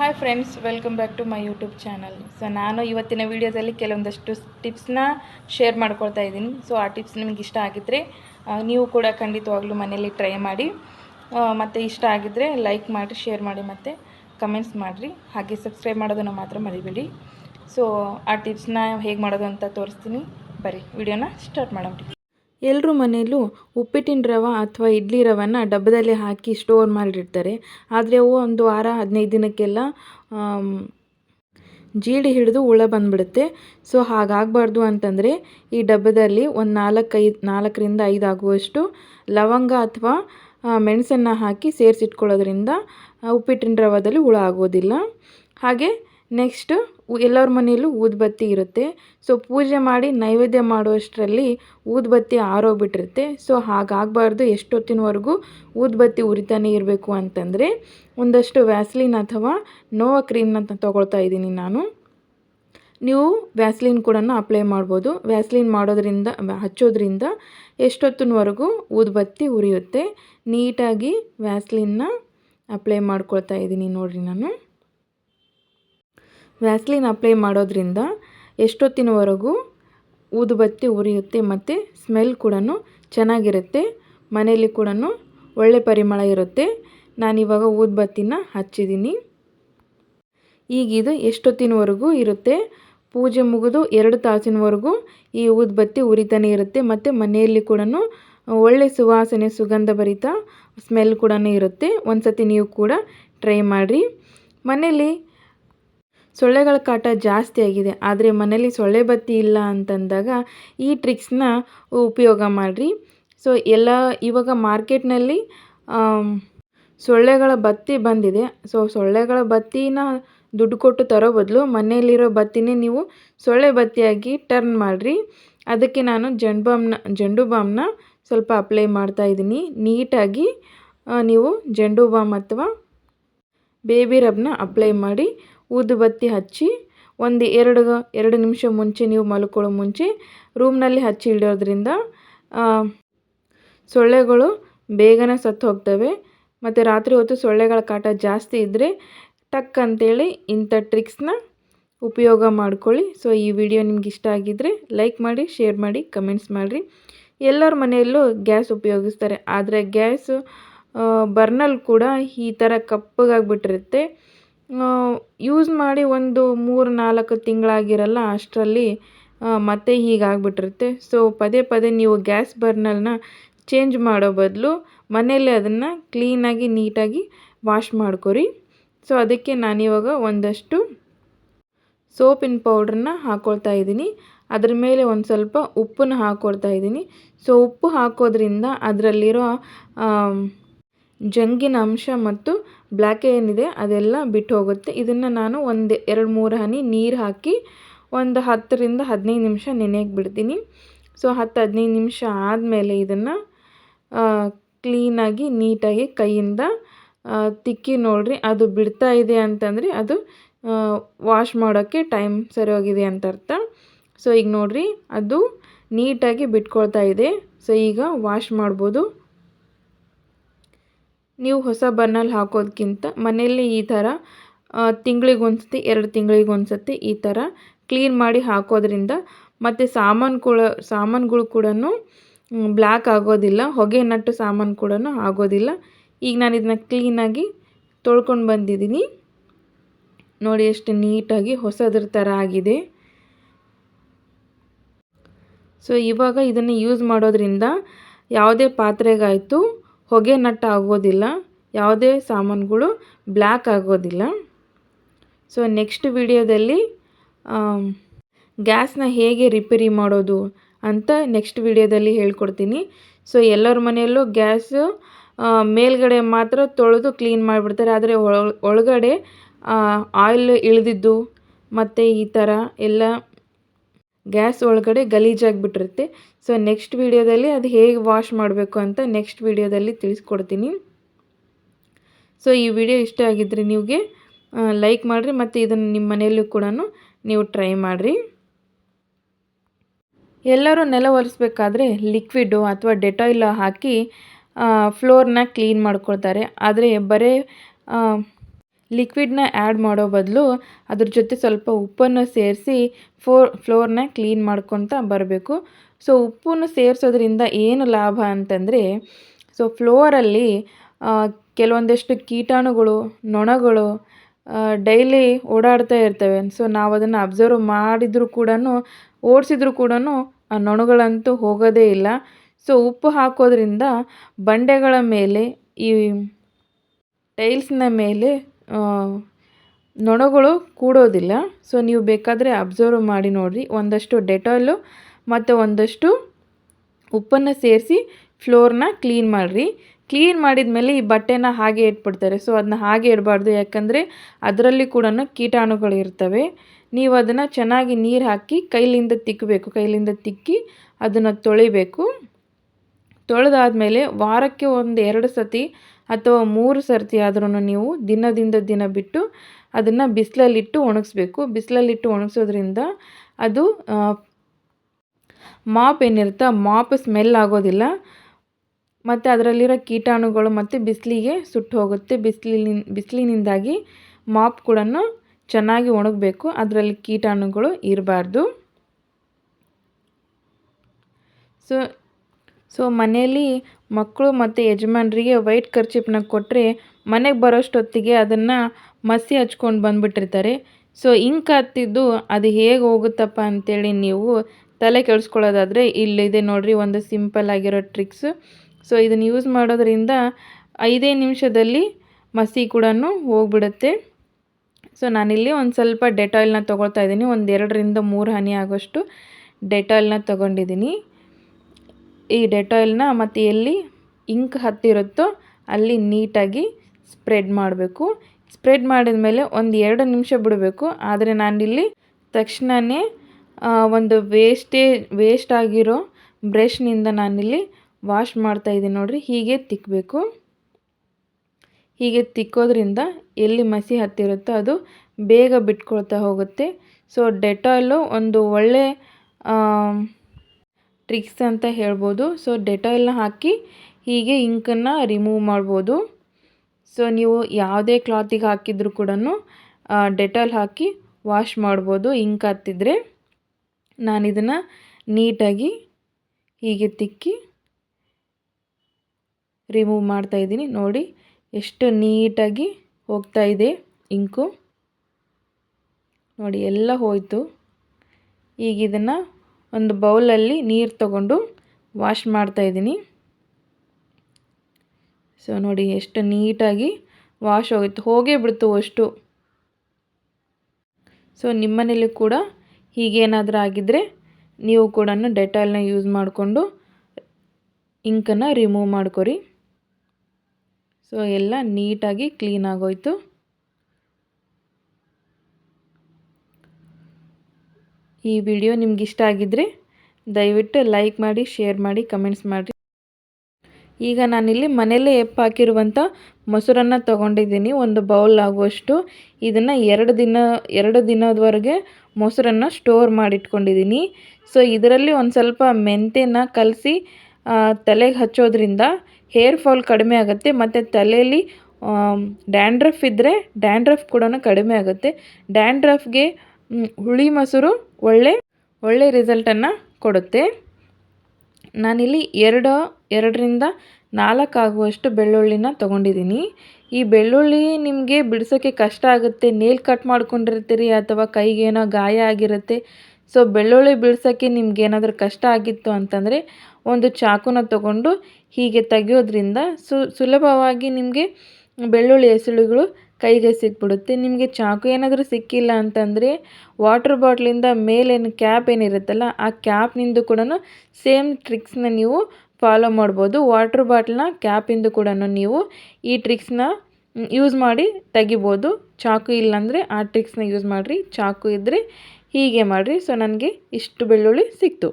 Hi friends welcome back to my YouTube channel so ನಾನು ಇವತ್ತಿನ ವೀಡಿಯೋದಲ್ಲಿ ಕೆಲವೊಂದಷ್ಟು ಟಿಪ್ಸ್ನ ಶೇರ್ ಮಾಡ್ಕೊಳ್ತಾ ಇದ್ದೀನಿ. ಸೊ ಆ ಟಿಪ್ಸ್ ನಿಮಗೆ ಇಷ್ಟ ಆಗಿದ್ದರೆ ನೀವು ಕೂಡ ಖಂಡಿತವಾಗ್ಲೂ ಮನೆಯಲ್ಲಿ ಟ್ರೈ ಮಾಡಿ. ಮತ್ತು ಇಷ್ಟ ಆಗಿದ್ದರೆ ಲೈಕ್ ಮಾಡಿ ಶೇರ್ ಮಾಡಿ ಮತ್ತು ಕಮೆಂಟ್ಸ್ ಮಾಡಿರಿ. ಹಾಗೆ ಸಬ್ಸ್ಕ್ರೈಬ್ ಮಾಡೋದನ್ನು ಮಾತ್ರ ಮರಿಬೇಡಿ. ಸೊ ಆ ಟಿಪ್ಸ್ನ ಹೇಗೆ ಮಾಡೋದು ಅಂತ ತೋರಿಸ್ತೀನಿ. ಬರೀ ವಿಡಿಯೋನ ಸ್ಟಾರ್ಟ್ ಮಾಡೋಣ. ಎಲ್ಲರೂ ಮನೆಯಲ್ಲೂ ಉಪ್ಪಿಟ್ಟಿನ ರವೆ ಅಥವಾ ಇಡ್ಲಿ ರವೆನ ಡಬ್ಬದಲ್ಲಿ ಹಾಕಿ ಸ್ಟೋರ್ ಮಾಡಿರ್ತಾರೆ. ಆದರೆ ಅವು ಒಂದು ವಾರ, ಹದಿನೈದು ದಿನಕ್ಕೆಲ್ಲ ಜೀಡಿ ಹಿಡಿದು ಹುಳ ಬಂದ್ಬಿಡುತ್ತೆ. ಸೊ ಹಾಗಾಗಬಾರ್ದು ಅಂತಂದರೆ ಈ ಡಬ್ಬದಲ್ಲಿ ಒಂದು ನಾಲ್ಕೈದು ನಾಲ್ಕರಿಂದ ಐದು ಆಗುವಷ್ಟು ಲವಂಗ ಅಥವಾ ಮೆಣಸನ್ನು ಹಾಕಿ ಸೇರಿಸಿಟ್ಕೊಳ್ಳೋದ್ರಿಂದ ಉಪ್ಪಿಟ್ಟಿನ ರವದಲ್ಲಿ ಹುಳ ಆಗೋದಿಲ್ಲ. ಹಾಗೆ ನೆಕ್ಸ್ಟ್ ಎಲ್ಲರ ಮನೆಯಲ್ಲೂ ಊದುಬತ್ತಿ ಇರುತ್ತೆ. ಸೊ, ಪೂಜೆ ಮಾಡಿ ನೈವೇದ್ಯ ಮಾಡುವಷ್ಟರಲ್ಲಿ ಊದುಬತ್ತಿ ಆರೋಗ್ಬಿಟ್ಟಿರುತ್ತೆ. ಸೊ, ಹಾಗಾಗಬಾರ್ದು ಎಷ್ಟೊತ್ತಿನವರೆಗೂ ಊದುಬತ್ತಿ ಉರಿತಾನೆ ಇರಬೇಕು ಅಂತಂದರೆ ಒಂದಷ್ಟು ವ್ಯಾಸ್ಲಿನ್ ಅಥವಾ ನೋವಾ ಕ್ರೀಮ್ನ ತೊಗೊಳ್ತಾ ಇದ್ದೀನಿ ನಾನು. ನೀವು ವ್ಯಾಸ್ಲಿನ್ ಕೂಡ ಅಪ್ಲೈ ಮಾಡ್ಬೋದು. ವ್ಯಾಸ್ಲಿನ್ ಮಾಡೋದ್ರಿಂದ ಹಚ್ಚೋದ್ರಿಂದ ಎಷ್ಟೊತ್ತಿನವರೆಗೂ ಊದುಬತ್ತಿ ಉರಿಯುತ್ತೆ. ನೀಟಾಗಿ ವ್ಯಾಸ್ಲಿನ್ನ ಅಪ್ಲೈ ಮಾಡ್ಕೊಳ್ತಾ ಇದ್ದೀನಿ ನೋಡಿರಿ ನಾನು. ವ್ಯಾಸ್ಲಿನ್ ಅಪ್ಲೈ ಮಾಡೋದ್ರಿಂದ ಎಷ್ಟೊತ್ತಿನವರೆಗೂ ಊದುಬತ್ತಿ ಉರಿಯುತ್ತೆ ಮತ್ತು ಸ್ಮೆಲ್ ಕೂಡ ಚೆನ್ನಾಗಿರುತ್ತೆ ಮನೆಯಲ್ಲಿ ಕೂಡ ಒಳ್ಳೆ ಪರಿಮಳ ಇರುತ್ತೆ. ನಾನಿವಾಗ ಊದುಬತ್ತಿನ ಹಚ್ಚಿದ್ದೀನಿ ಈಗಿದು ಎಷ್ಟೊತ್ತಿನವರೆಗೂ ಇರುತ್ತೆ? ಪೂಜೆ ಮುಗಿದು ಎರಡು ತಾಸಿನವರೆಗೂ ಈ ಊದುಬತ್ತಿ ಉರಿತಾನೆ ಇರುತ್ತೆ ಮತ್ತು ಮನೆಯಲ್ಲಿ ಕೂಡ ಒಳ್ಳೆ ಸುವಾಸನೆ ಸುಗಂಧ ಭರಿತ ಸ್ಮೆಲ್ ಕೂಡ ಇರುತ್ತೆ. ಒಂದು ಸತಿ ನೀವು ಕೂಡ ಟ್ರೈ ಮಾಡಿರಿ. ಮನೇಲಿ ಸೊಳ್ಳೆಗಳ ಕಾಟ ಜಾಸ್ತಿ ಆಗಿದೆ. ಆದರೆ ಮನೇಲಿ ಸೊಳ್ಳೆ ಬತ್ತಿ ಇಲ್ಲ ಅಂತಂದಾಗ ಈ ಟ್ರಿಕ್ಸ್ನ ಉಪಯೋಗ ಮಾಡಿರಿ. ಸೊ ಎಲ್ಲ ಇವಾಗ ಮಾರ್ಕೆಟ್ನಲ್ಲಿ ಸೊಳ್ಳೆಗಳ ಬತ್ತಿ ಬಂದಿದೆ. ಸೊ ಸೊಳ್ಳೆಗಳ ಬತ್ತಿನ ದುಡ್ಡು ಕೊಟ್ಟು ತರೋ ಬದಲು ಮನೆಯಲ್ಲಿರೋ ಬತ್ತಿನೇ ನೀವು ಸೊಳ್ಳೆ ಬತ್ತಿಯಾಗಿ ಟರ್ನ್ ಮಾಡಿರಿ. ಅದಕ್ಕೆ ನಾನು ಜಂಡು ಬಾಮ್ನ ಜಂಡು ಬಾಮ್ನ ಸ್ವಲ್ಪ ಅಪ್ಲೈ ಮಾಡ್ತಾ ಇದ್ದೀನಿ. ನೀಟಾಗಿ ನೀವು ಜಂಡು ಬಾಮ್ ಅಥವಾ ಬೇಬಿ ರಬ್ನ ಅಪ್ಲೈ ಮಾಡಿ. ಊದುಬತ್ತಿ ಹಚ್ಚಿ, ಒಂದು ಎರಡು ಎರಡು ನಿಮಿಷ ಮುಂಚೆ ನೀವು ಮಲ್ಕೊಳ್ಳೋ ಮುಂಚೆ ರೂಮ್ನಲ್ಲಿ ಹಚ್ಚಿ ಇಡೋದ್ರಿಂದ ಸೊಳ್ಳೆಗಳು ಬೇಗನೆ ಸತ್ತು ಹೋಗ್ತವೆ. ಮತ್ತು ರಾತ್ರಿ ಹೊತ್ತು ಸೊಳ್ಳೆಗಳ ಕಾಟ ಜಾಸ್ತಿ ಇದ್ದರೆ ಟಕ್ ಅಂತೇಳಿ ಇಂಥ ಟ್ರಿಕ್ಸ್ನ ಉಪಯೋಗ ಮಾಡ್ಕೊಳ್ಳಿ. ಸೊ ಈ ವಿಡಿಯೋ ನಿಮ್ಗೆ ಇಷ್ಟ ಆಗಿದ್ದರೆ ಲೈಕ್ ಮಾಡಿ ಶೇರ್ ಮಾಡಿ ಕಮೆಂಟ್ಸ್ ಮಾಡಿರಿ. ಎಲ್ಲರ ಮನೆಯಲ್ಲೂ ಗ್ಯಾಸ್ ಉಪಯೋಗಿಸ್ತಾರೆ. ಆದರೆ ಗ್ಯಾಸ್ ಬರ್ನಲ್ ಕೂಡ ಈ ಥರ ಕಪ್ಪಗಾಗ್ಬಿಟ್ಟಿರುತ್ತೆ ಯೂಸ್ ಮಾಡಿ ಒಂದು ಮೂರು ನಾಲ್ಕು ತಿಂಗಳಾಗಿರಲ್ಲ ಅಷ್ಟರಲ್ಲಿ ಮತ್ತೆ ಹೀಗಾಗ್ಬಿಟ್ಟಿರುತ್ತೆ. ಸೊ ಪದೇ ಪದೇ ನೀವು ಗ್ಯಾಸ್ ಬರ್ನಲ್ನ ಚೇಂಜ್ ಮಾಡೋ ಬದಲು ಮನೆಯಲ್ಲೇ ಅದನ್ನು ಕ್ಲೀನಾಗಿ ನೀಟಾಗಿ ವಾಶ್ ಮಾಡ್ಕೊರಿ. ಸೊ ಅದಕ್ಕೆ ನಾನಿವಾಗ ಒಂದಷ್ಟು ಸೋಪಿನ ಪೌಡ್ರನ್ನ ಹಾಕ್ಕೊಳ್ತಾ ಇದ್ದೀನಿ. ಅದ್ರ ಮೇಲೆ ಒಂದು ಸ್ವಲ್ಪ ಉಪ್ಪನ್ನು ಹಾಕ್ಕೊಳ್ತಾ ಇದ್ದೀನಿ. ಸೊ ಉಪ್ಪು ಹಾಕೋದ್ರಿಂದ ಅದರಲ್ಲಿರೋ ಜಂಗಿನ ಅಂಶ ಮತ್ತು ಬ್ಲ್ಯಾಕ್ ಏನಿದೆ ಅದೆಲ್ಲ ಬಿಟ್ಟು ಹೋಗುತ್ತೆ ಇದನ್ನು ನಾನು ಒಂದು, ಎರಡು, ಮೂರು ಹನಿ ನೀರು ಹಾಕಿ ಒಂದು ಹತ್ತರಿಂದ ಹದಿನೈದು ನಿಮಿಷ ನೆನೆಯಕ್ಕೆ ಬಿಡ್ತೀನಿ. ಸೊ, ಹತ್ತು, ಹದಿನೈದು ನಿಮಿಷ ಆದಮೇಲೆ ಇದನ್ನು ಕ್ಲೀನಾಗಿ ನೀಟಾಗಿ ಕೈಯಿಂದ ತಿಕ್ಕಿ ನೋಡಿರಿ ಅದು ಬಿಡ್ತಾ ಇದೆ ಅಂತಂದರೆ ಅದು ವಾಶ್ ಮಾಡೋಕ್ಕೆ ಟೈಮ್ ಸರಿ ಹೋಗಿದೆ ಅಂತ ಅರ್ಥ. ಸೊ, ಈಗ ನೋಡಿರಿ ಅದು ನೀಟಾಗಿ ಬಿಟ್ಕೊಳ್ತಾ ಇದೆ. ಸೊ, ಈಗ ವಾಶ್ ಮಾಡ್ಬೋದು. ನೀವು ಹೊಸ ಬರ್ನಲ್ಲಿ ಹಾಕೋದಕ್ಕಿಂತ ಮನೆಯಲ್ಲಿ ಈ ಥರ ತಿಂಗಳಿಗೊಂದ್ಸತಿ, ಎರಡು ತಿಂಗಳಿಗೊಂದ್ಸತಿ ಈ ಥರ ಕ್ಲೀನ್ ಮಾಡಿ ಹಾಕೋದ್ರಿಂದ ಮತ್ತು ಸಾಮಾನುಗಳ ಸಾಮಾನುಗಳು ಕೂಡ ಬ್ಲ್ಯಾಕ್ ಆಗೋದಿಲ್ಲ, ಹೊಗೆ ನಟ್ಟು ಸಾಮಾನು ಕೂಡ ಆಗೋದಿಲ್ಲ. ಈಗ ನಾನು ಇದನ್ನ ಕ್ಲೀನಾಗಿ ತೊಳ್ಕೊಂಡು ಬಂದಿದ್ದೀನಿ. ನೋಡಿ ಎಷ್ಟು ನೀಟಾಗಿ ಹೊಸದ್ರ ಥರ ಆಗಿದೆ. ಸೊ ಇವಾಗ ಇದನ್ನು ಯೂಸ್ ಮಾಡೋದ್ರಿಂದ ಯಾವುದೇ ಪಾತ್ರೆಗಾಯಿತು ಹೊಗೆ ನಟ್ಟ ಆಗೋದಿಲ್ಲ. ಯಾವುದೇ ಸಾಮಾನುಗಳು ಬ್ಲ್ಯಾಕ್ ಆಗೋದಿಲ್ಲ. ಸೊ ನೆಕ್ಸ್ಟ್ ವಿಡಿಯೋದಲ್ಲಿ ಗ್ಯಾಸ್ನ ಹೇಗೆ ರಿಪೇರಿ ಮಾಡೋದು ಅಂತ ನೆಕ್ಸ್ಟ್ ವಿಡಿಯೋದಲ್ಲಿ ಹೇಳ್ಕೊಡ್ತೀನಿ. ಸೊ ಎಲ್ಲರ ಮನೆಯಲ್ಲೂ ಗ್ಯಾಸ್ ಮೇಲ್ಗಡೆ ಮಾತ್ರ ತೊಳೆದು ಕ್ಲೀನ್ ಮಾಡಿಬಿಡ್ತಾರೆ. ಆದರೆ ಒಳ- ಒಳಗಡೆ ಆಯಿಲ್ ಇಳಿದಿದ್ದು ಮತ್ತು ಈ ಥರ ಎಲ್ಲ ಗ್ಯಾಸ್ ಒಳಗಡೆ ಗಲೀಜಾಗಿಬಿಟ್ಟಿರುತ್ತೆ ಸೊ ನೆಕ್ಸ್ಟ್ ವಿಡಿಯೋದಲ್ಲಿ ಅದು ಹೇಗೆ ವಾಶ್ ಮಾಡಬೇಕು ಅಂತ ನೆಕ್ಸ್ಟ್ ವಿಡಿಯೋದಲ್ಲಿ ತಿಳಿಸ್ಕೊಡ್ತೀನಿ. ಸೊ ಈ ವಿಡಿಯೋ ಇಷ್ಟ ಆಗಿದ್ದರೆ ನಿಮಗೆ ಲೈಕ್ ಮಾಡಿರಿ ಮತ್ತು ಇದನ್ನು ನಿಮ್ಮ ಮನೆಯಲ್ಲೂ ಕೂಡ ನೀವು ಟ್ರೈ ಮಾಡಿರಿ. ಎಲ್ಲರೂ ನೆಲ ಒರೆಸ್ಬೇಕಾದ್ರೆ ಲಿಕ್ವಿಡ್ಡು ಅಥವಾ ಡೆಟಾಯಿಲ್ ಹಾಕಿ ಫ್ಲೋರ್ನ ಕ್ಲೀನ್ ಮಾಡ್ಕೊಳ್ತಾರೆ. ಆದರೆ ಬರೀ ಲಿಕ್ವಿಡ್ನ ಆ್ಯಡ್ ಮಾಡೋ ಬದಲು ಅದ್ರ ಜೊತೆ ಸ್ವಲ್ಪ ಉಪ್ಪನ್ನು ಸೇರಿಸಿ ಫೋರ್, ಫ್ಲೋರ್ನ ಕ್ಲೀನ್ ಮಾಡ್ಕೊತ ಬರಬೇಕು. ಸೊ, ಉಪ್ಪನ್ನು ಸೇರಿಸೋದ್ರಿಂದ ಏನು ಲಾಭ ಅಂತಂದರೆ, ಸೊ, ಫ್ಲೋರಲ್ಲಿ ಕೆಲವೊಂದಷ್ಟು ಕೀಟಾಣುಗಳು, ನೊಣಗಳು ಡೈಲಿ ಓಡಾಡ್ತಾ ಇರ್ತವೆ. ಸೊ ನಾವು ಅದನ್ನು ಅಬ್ಸರ್ವ್ ಮಾಡಿದರೂ ಕೂಡ ಓಡಿಸಿದ್ರು ಕೂಡ ಆ ನೊಣಗಳಂತೂ ಹೋಗೋದೇ ಇಲ್ಲ. ಸೊ, ಉಪ್ಪು ಹಾಕೋದ್ರಿಂದ ಬಂಡೆಗಳ ಮೇಲೆ ಈ ಟೈಲ್ಸ್ನ ಮೇಲೆ ನೊಣಗಳು ಕೂಡೋದಿಲ್ಲ. ಸೊ ನೀವು ಬೇಕಾದರೆ ಅಬ್ಸರ್ವ್ ಮಾಡಿ ನೋಡಿರಿ. ಒಂದಷ್ಟು ಡೆಟಾಲು ಮತ್ತು ಒಂದಷ್ಟು ಉಪ್ಪನ್ನು ಸೇರಿಸಿ ಫ್ಲೋರ್ನ ಕ್ಲೀನ್ ಮಾಡಿರಿ. ಕ್ಲೀನ್ ಮಾಡಿದ ಮೇಲೆ ಈ ಬಟ್ಟೆನ ಹಾಗೆ ಇಟ್ಬಿಡ್ತಾರೆ. ಸೊ ಅದನ್ನ ಹಾಗೆ ಇಡಬಾರ್ದು. ಯಾಕಂದರೆ ಅದರಲ್ಲಿ ಕೂಡ ಕೀಟಾಣುಗಳು ಇರ್ತವೆ. ನೀವು ಅದನ್ನು ಚೆನ್ನಾಗಿ ನೀರು ಹಾಕಿ ಕೈಲಿಂದ ತಿಕ್ಕಬೇಕು ಕೈಲಿಂದ ತಿಕ್ಕಿ ಅದನ್ನು ತೊಳಿಬೇಕು. ತೊಳೆದಾದ್ಮೇಲೆ ವಾರಕ್ಕೆ ಒಂದು ಎರಡು ಸತಿ ಅಥವಾ ಮೂರು ಸರ್ತಿ ಆದ್ರೂ ನೀವು ದಿನದಿಂದ ದಿನ ಬಿಟ್ಟು ಅದನ್ನು ಬಿಸಿಲಲ್ಲಿಟ್ಟು ಒಣಗಿಸ್ಬೇಕು. ಬಿಸಿಲಲ್ಲಿಟ್ಟು ಒಣಗಿಸೋದ್ರಿಂದ ಅದು ಮಾಪ್ ಏನಿರುತ್ತೆ ಮಾಪ್ ಸ್ಮೆಲ್ ಆಗೋದಿಲ್ಲ. ಮತ್ತು ಅದರಲ್ಲಿರೋ ಕೀಟಾಣುಗಳು ಮತ್ತು ಬಿಸಿಲಿಗೆ ಸುಟ್ಟು ಹೋಗುತ್ತೆ. ಬಿಸಿಲಿನ ಬಿಸಿಲಿನಿಂದಾಗಿ ಮಾಪ್ ಕೂಡ ಚೆನ್ನಾಗಿ ಒಣಗಬೇಕು. ಅದರಲ್ಲಿ ಕೀಟಾಣುಗಳು ಇರಬಾರ್ದು. ಸೊ ಸೊ ಮನೆಯಲ್ಲಿ ಮಕ್ಕಳು ಮತ್ತು ಯಜಮಾನರಿಗೆ ವೈಟ್ ಕರ್ಚಿಪ್ನ ಕೊಟ್ಟರೆ ಮನೆಗೆ ಬರೋಷ್ಟೊತ್ತಿಗೆ ಅದನ್ನು ಮಸಿ ಹಚ್ಕೊಂಡು ಬಂದುಬಿಟ್ಟಿರ್ತಾರೆ. ಸೊ ಇಂಕ್ ಹತ್ತಿದ್ದು ಅದು ಹೇಗೆ ಹೋಗುತ್ತಪ್ಪ ಅಂಥೇಳಿ ನೀವು ತಲೆ ಕೆಡಿಸ್ಕೊಳ್ಳೋದಾದರೆ ಇಲ್ಲಿದೆ ನೋಡಿರಿ ಒಂದು ಸಿಂಪಲ್ ಆಗಿರೋ ಟ್ರಿಕ್ಸು ಸೊ ಇದನ್ನು ಯೂಸ್ ಮಾಡೋದ್ರಿಂದ ಐದೇ ನಿಮಿಷದಲ್ಲಿ ಮಸಿ ಕೂಡ ಹೋಗ್ಬಿಡುತ್ತೆ. ಸೊ ನಾನಿಲ್ಲಿ ಒಂದು ಸ್ವಲ್ಪ ಡೆಟಾಯಿಲ್ನ ತೊಗೊಳ್ತಾ ಇದ್ದೀನಿ. ಒಂದು ಎರಡರಿಂದ ಮೂರು ಹನಿ ಆಗೋಷ್ಟು ಡೆಟಾಯಿಲ್ನ ತೊಗೊಂಡಿದ್ದೀನಿ. ಈ ಡೆಟಾಯಿಲ್ನ ಮತ್ತು ಎಲ್ಲಿ ಇಂಕ್ ಹತ್ತಿರುತ್ತೋ ಅಲ್ಲಿ ನೀಟಾಗಿ ಸ್ಪ್ರೆಡ್ ಮಾಡಬೇಕು. ಸ್ಪ್ರೆಡ್ ಮಾಡಿದ ಮೇಲೆ ಒಂದು ಎರಡು ನಿಮಿಷ ಬಿಡಬೇಕು. ಆದರೆ ನಾನಿಲ್ಲಿ ತಕ್ಷಣವೇ ಒಂದು ವೇಸ್ಟೇ, ವೇಸ್ಟ್ ಆಗಿರೋ ಬ್ರಷ್ನಿಂದ ನಾನಿಲ್ಲಿ ವಾಶ್ ಮಾಡ್ತಾ ಇದ್ದೀನಿ ನೋಡಿರಿ. ಹೀಗೆ ತಿಕ್ಕಬೇಕು ಹೀಗೆ ತಿಕ್ಕೋದ್ರಿಂದ ಎಲ್ಲಿ ಮಸಿ ಹತ್ತಿರುತ್ತೋ ಅದು ಬೇಗ ಬಿಟ್ಕೊಳ್ತಾ ಹೋಗುತ್ತೆ. ಸೊ ಡೆಟಾಲು ಒಂದು ಒಳ್ಳೆ ಟ್ರಿಕ್ಸ್ ಅಂತ ಹೇಳ್ಬೋದು. ಸೊ ಡೆಟಾಲ್ನ ಹಾಕಿ ಹೀಗೆ ಇಂಕನ್ನು ರಿಮೂವ್ ಮಾಡ್ಬೋದು. ಸೊ ನೀವು ಯಾವುದೇ ಕ್ಲಾತಿಗೆ ಹಾಕಿದರೂ ಕೂಡ ಡೆಟಾಲ್ ಹಾಕಿ ವಾಶ್ ಮಾಡ್ಬೋದು ಇಂಕ್ ಹತ್ತಿದ್ರೆ. ನಾನು ಇದನ್ನು ನೀಟಾಗಿ ಹೀಗೆ ತಿಕ್ಕಿ ರಿಮೂವ್ ಮಾಡ್ತಾಯಿದ್ದೀನಿ ನೋಡಿ, ಎಷ್ಟು ನೀಟಾಗಿ ಹೋಗ್ತಾ ಇದೆ ಇಂಕು ನೋಡಿ, ಎಲ್ಲ ಹೋಯಿತು. ಈಗ ಇದನ್ನು ಒಂದು ಬೌಲಲ್ಲಿ ನೀರು ತಗೊಂಡು ವಾಶ್ ಮಾಡ್ತಾಯಿದ್ದೀನಿ ಸೊ ನೋಡಿ ಎಷ್ಟು ನೀಟಾಗಿ ವಾಶ್ ಹೋಗಿತ್ತು ಹೋಗೇ ಬಿಡ್ತು ಅಷ್ಟು. ಸೊ ನಿಮ್ಮನೇಲಿ ಕೂಡ ಹೀಗೇನಾದರೂ ಆಗಿದ್ದರೆ ನೀವು ಕೂಡ ಡೆಟಾಲ್ನ ಯೂಸ್ ಮಾಡಿಕೊಂಡು ಇಂಕನ್ನು ರಿಮೂವ್ ಮಾಡ್ಕೊರಿ. ಸೊ ಎಲ್ಲ ನೀಟಾಗಿ ಕ್ಲೀನ್ ಆಗೋಯ್ತು. ಈ ವಿಡಿಯೋ ನಿಮ್ಗೆ ಇಷ್ಟ ಆಗಿದ್ರೆ ದಯವಿಟ್ಟು ಲೈಕ್ ಮಾಡಿ, ಶೇರ್ ಮಾಡಿ, ಕಮೆಂಟ್ಸ್ ಮಾಡಿ. ಈಗ ನಾನಿಲ್ಲಿ ಮನೆಯಲ್ಲೇ ಹಾಕಿರುವಂಥ ಮೊಸರನ್ನು ತೊಗೊಂಡಿದ್ದೀನಿ. ಒಂದು ಬೌಲ್ ಆಗುವಷ್ಟು. ಇದನ್ನು ಎರಡು ದಿನ, ಎರಡು ದಿನದವರೆಗೆ ಮೊಸರನ್ನು ಸ್ಟೋರ್ ಮಾಡಿಟ್ಕೊಂಡಿದ್ದೀನಿ. ಸೊ, ಇದರಲ್ಲಿ ಒಂದು ಸ್ವಲ್ಪ ಮೆಂತೆನ ಕಲಸಿ ತಲೆಗೆ ಹಚ್ಚೋದ್ರಿಂದ ಹೇರ್ ಫಾಲ್ ಕಡಿಮೆ ಆಗುತ್ತೆ. ಮತ್ತು ತಲೆಯಲ್ಲಿ ಡ್ಯಾಂಡ್ರಫ್ ಇದ್ದರೆ ಡ್ಯಾಂಡ್ರಫ್ ಕೂಡ ಕಡಿಮೆ ಆಗುತ್ತೆ. ಡ್ಯಾಂಡ್ರಫ್ಗೆ ಹುಳಿ ಮೊಸರು ಒಳ್ಳೆ ಒಳ್ಳೆ ರಿಸಲ್ಟನ್ನು ಕೊಡುತ್ತೆ. ನಾನಿಲ್ಲಿ ಎರಡು, ಎರಡರಿಂದ ನಾಲ್ಕು ಆಗುವಷ್ಟು ಬೆಳ್ಳುಳ್ಳಿನ ತೊಗೊಂಡಿದ್ದೀನಿ. ಈ ಬೆಳ್ಳುಳ್ಳಿ ನಿಮಗೆ ಬಿಡಿಸೋಕ್ಕೆ ಕಷ್ಟ ಆಗುತ್ತೆ. ನೇಲ್ ಕಟ್ ಮಾಡ್ಕೊಂಡಿರ್ತೀರಿ ಅಥವಾ ಕೈಗೇನೋ ಗಾಯ ಆಗಿರುತ್ತೆ. ಸೊ ಬೆಳ್ಳುಳ್ಳಿ ಬಿಡಿಸೋಕ್ಕೆ ನಿಮ್ಗೆ ಏನಾದರೂ ಕಷ್ಟ ಆಗಿತ್ತು ಅಂತಂದರೆ ಒಂದು ಚಾಕುನ ತಗೊಂಡು ಹೀಗೆ ತೆಗೆಯೋದ್ರಿಂದ ಸುಲಭವಾಗಿ ನಿಮಗೆ ಬೆಳ್ಳುಳ್ಳಿ ಎಸಳುಗಳು ಕೈಗೆ ಸಿಕ್ಬಿಡುತ್ತೆ ನಿಮಗೆ ಚಾಕು ಏನಾದರೂ ಸಿಕ್ಕಿಲ್ಲ ಅಂತಂದರೆ ವಾಟರ್ ಬಾಟ್ಲಿಂದ ಮೇಲೇನು ಕ್ಯಾಪ್ ಏನಿರುತ್ತಲ್ಲ, ಆ ಕ್ಯಾಪ್ನಿಂದ ಕೂಡ ಸೇಮ್ ಟ್ರಿಕ್ಸ್ನ ನೀವು ಫಾಲೋ ಮಾಡ್ಬೋದು. ವಾಟರ್ ಬಾಟ್ಲನ್ನ ಕ್ಯಾಪಿಂದ ಕೂಡ ನೀವು ಈ ಟ್ರಿಕ್ಸ್ನ ಯೂಸ್ ಮಾಡಿ ತೆಗಿಬೋದು. ಚಾಕು ಇಲ್ಲಾಂದರೆ ಆ ಟ್ರಿಕ್ಸ್ನ ಯೂಸ್ ಮಾಡಿರಿ, ಚಾಕು ಇದ್ದರೆ ಹೀಗೆ ಮಾಡಿರಿ. ಸೊ, ನನಗೆ ಇಷ್ಟು ಬೆಳ್ಳುಳ್ಳಿ ಸಿಕ್ತು.